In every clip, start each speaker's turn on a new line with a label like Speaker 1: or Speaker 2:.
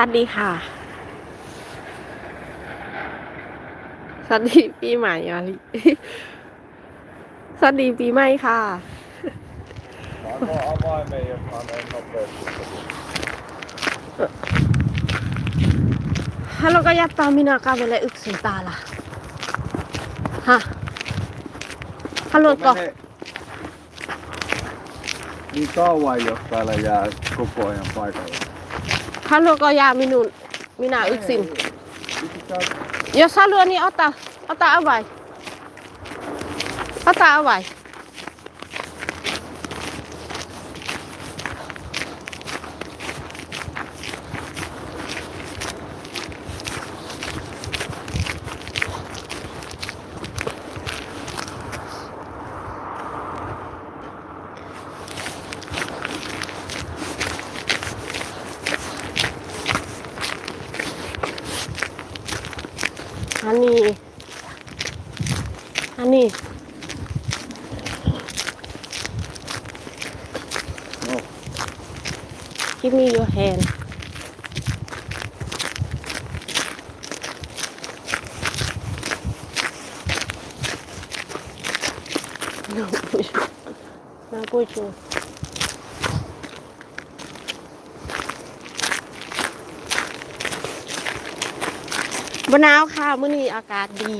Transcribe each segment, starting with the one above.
Speaker 1: วัสดีค่ะ สวัสดีปีใหม่มาลิสวัสดีปีใหม่ค่ะ
Speaker 2: Halo kaya
Speaker 1: tamina ka bela uksin tala. Ha. Halo ko.
Speaker 2: Mitä on vain jos täällä jää koko ajan
Speaker 1: paikalla? 1,600 minut mina yksin. Jos haluaa, niin ota, ota avai. Ota avai. Avain. Honey. Honey.
Speaker 2: No.
Speaker 1: Give me your hand. No push. No push. บหนาวค่ะมื้อนี้อากาศดี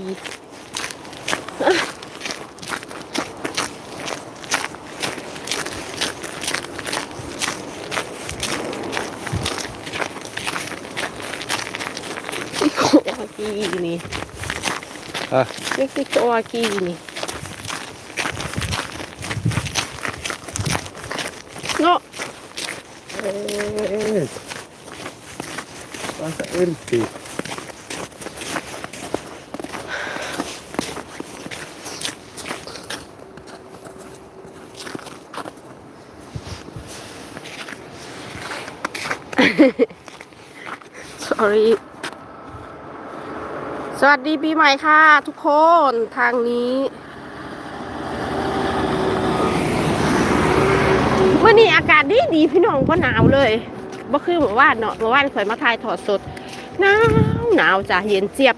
Speaker 1: Ikaw akini.
Speaker 2: Häh?
Speaker 1: Miksi ikaw akini? No,
Speaker 2: Ei. Päästä irti.
Speaker 1: Sorry สวัสดีปีใหม่ค่ะ ทุกคนทางนี้วันนี้อากาศดีดีพี่น้องก็หนาวเลยบ่คือเมื่อวานเนาะเมื่อวานข่อยมาถ่ายถอดสดหนาวหนาวจ้ะเย็นเจี๊ยบ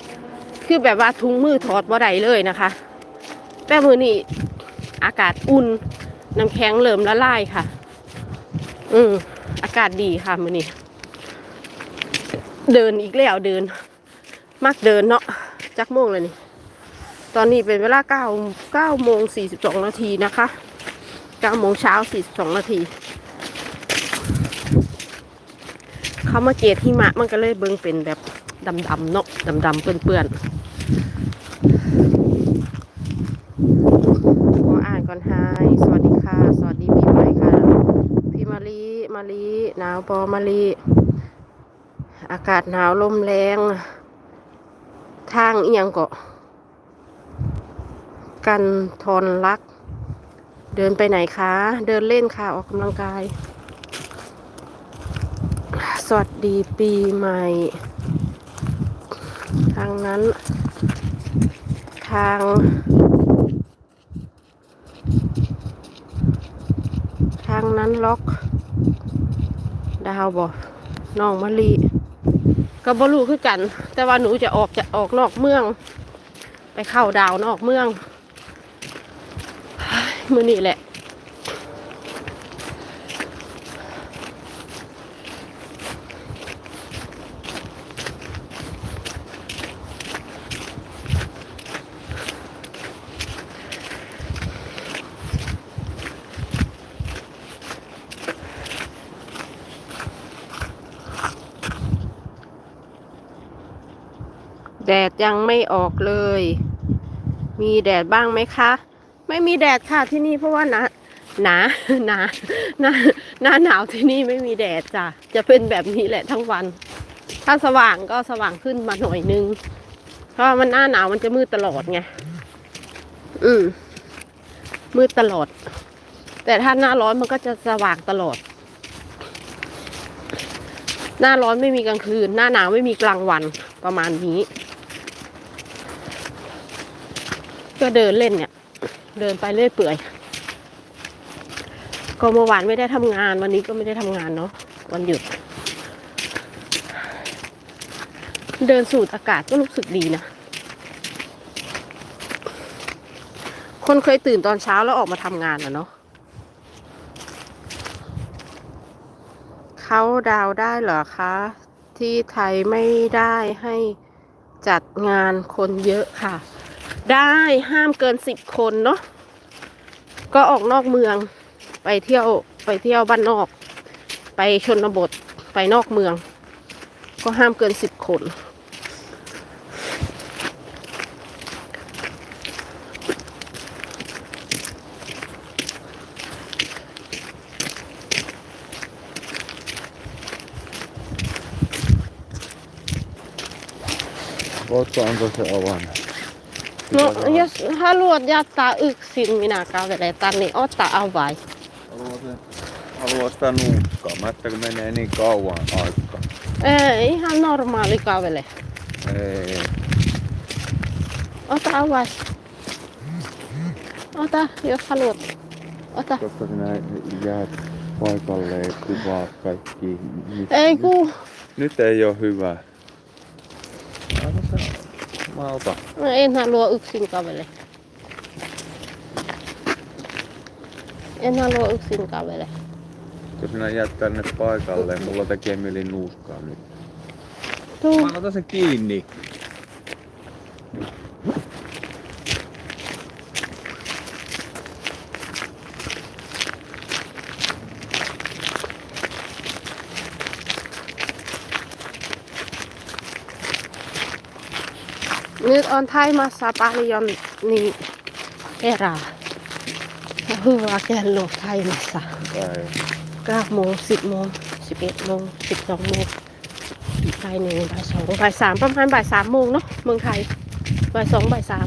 Speaker 1: คือแบบว่าทุงมือถอดบ่ได้เลยนะคะ แต่มือนี้อากาศอุ่นน้ำแข็งเริ่มละลายค่ะ อืมอากาศดีค่ะมือนี้ เดินอีกแล้วเดิน มักเดินเนาะจักโมงเลยนี่ ตอนนี้เป็นเวลาเก้าเก้าโมงสี่สิบสองนาทีนะคะเก้าโมงเช้าสี่สิบสองนาทีเขามาเกตหิมะมันก็เลยเบิ่งเป็นแบบดำๆเนาะดำๆเปื้อนๆขออ่านก่อนไฮสวัสดีค่ะ สวัสดีปีใหม่ค่ะ พี่มาลีมาลีหนาวปอมาลี อากาศหนาวลมแรง ทางเอียงก็กันทนรัก เดินไปไหนคะ เดินเล่นค่ะ ออกกำลังกาย สวัสดีปีใหม่ ทางนั้น ทาง ทางนั้นล็อก ดาวบอกน้องมะลิ ก็บ่รู้คือกัน แต่ว่าหนูจะออกจะออกนอกเมือง ไปเข้าดาวนอกเมือง มือนี่แหละ ดดยังไม่ออกเลย มีแดดบ้างไหมคะ ไม่มีแดดค่ะที่นี่เพราะว่าหนาหนาหนาหนาหน้าหนาวที่นี่ไม่มีแดดจ้ะจะเป็นแบบนี้แหละทั้งวัน ถ้าสว่างก็สว่างขึ้นมาหน่อยนึง เพราะมันหน้าหนาวมันจะมืดตลอดไงอืมมืดตลอด แต่ถ้าหน้าร้อนมันก็จะสว่างตลอด หน้าร้อนไม่มีกลางคืน หน้าหนาวไม่มีกลางวันประมาณนี้ ก็เดินเล่นเนี่ย เดินไปเรื่อยเปื่อย ก็เมื่อวานไม่ได้ทำงาน วันนี้ก็ไม่ได้ทำงานเนาะวันหยุด เดินสูดอากาศก็รู้สึกดีนะ คนเคยตื่นตอนเช้าแล้วออกมาทำงานอะเนาะเขาดาวได้เหรอคะ ที่ไทยไม่ได้ให้จัดงานคนเยอะค่ะ ได้ห้ามเกินสิบคนเนาะก็ออกนอกเมือง ไปเที่ยวไปเที่ยวบ้านนอก ไปชนบทไปนอกเมือง ก็ห้ามเกินสิบคน
Speaker 2: Ootko, onko se avannut?
Speaker 1: No, jos haluat jättää yksin, minä kävelen tänne, ota avain.
Speaker 2: Haluaa sitä nuuskaa. Mä että kun menee niin kauan aikaa.
Speaker 1: Ei, ihan normaali kävele.
Speaker 2: Ei.
Speaker 1: Ota avain. Ota, jos haluat. Ota.
Speaker 2: Koska sinä jäät paikalle ja kuvaat kaikki. Nyt,
Speaker 1: Ei
Speaker 2: nyt,
Speaker 1: ku,
Speaker 2: nyt ei ole hyvä. Anna otan.
Speaker 1: no en halua yksin kävele. En halua yksin kävele.
Speaker 2: Kun sinä jäät tänne paikalle, mulla tekee mieli nuuskaa nyt.
Speaker 1: Tuu.
Speaker 2: Mä otan sen kiinni.
Speaker 1: Nyt on Taimassa paljon niin erää. Ja hyvä kello Taimassa. เก้าโมงสิบโมงสิบเอ็ดโมงสิบสองโมงบ่ายหนึ่งบ่ายสองบ่ายสามประมาณบ่ายสามโมงเนาะเมืองไทยบ่ายสองบ่ายสาม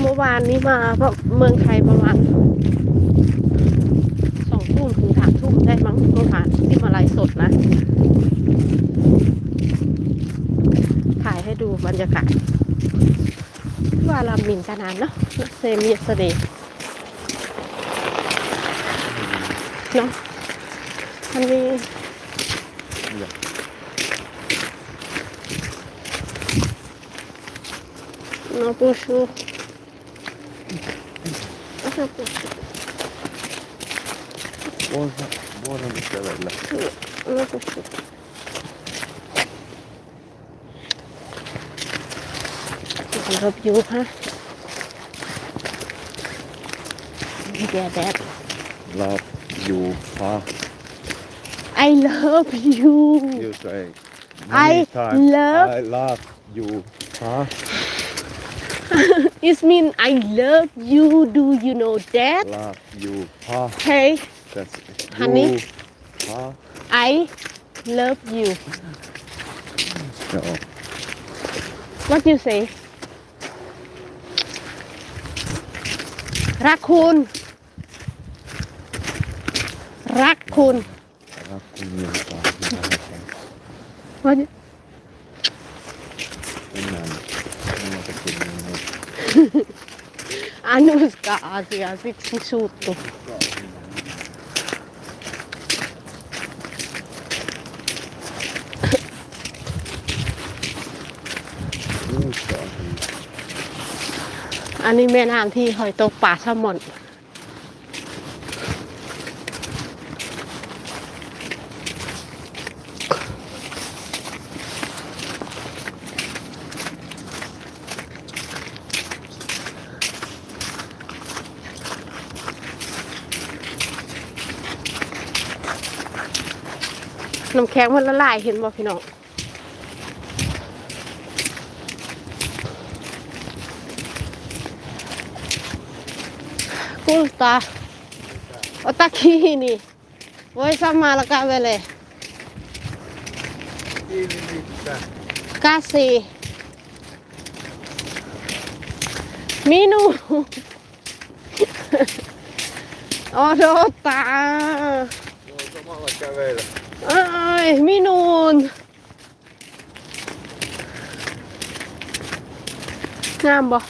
Speaker 1: เมื่อวานนี้มาเพราะเมืองไทยประมาณสองทุ่มถึงสามทุ่มได้มั้งเมื่อวานที่มาไลฟ์สดนะ ถ่ายให้ดูบรรยากาศว่าลามินกันนานเนาะเซมิสเดย์เนาะมันมี
Speaker 2: Ja.
Speaker 1: น้องปูชูน้องปูชู
Speaker 2: Voin, voidaan kävellä.
Speaker 1: น้อง robił, ha? Yeah, that.
Speaker 2: Love you, huh?
Speaker 1: I love you.
Speaker 2: You say.
Speaker 1: I
Speaker 2: times,
Speaker 1: love.
Speaker 2: I love you, huh?
Speaker 1: it mean I love you. Do you know that?
Speaker 2: Love you, huh?
Speaker 1: Hey.
Speaker 2: That's you, honey. Huh?
Speaker 1: I love you.
Speaker 2: No.
Speaker 1: What you say?
Speaker 2: Rakun. Rakun. Was? Anu
Speaker 1: ska Asia, siksi suuttu. อันนี้แม่น้ำที่หอยตกป่าแซลมอนน้ำแข็งมันละลายเห็นบ่พี่น้อง kultaa. Ota kiinni. Voi samalla kävele. Käsi. Minu. Odota.
Speaker 2: Voi samalla kävellä.
Speaker 1: Ai, minun. Nämbo.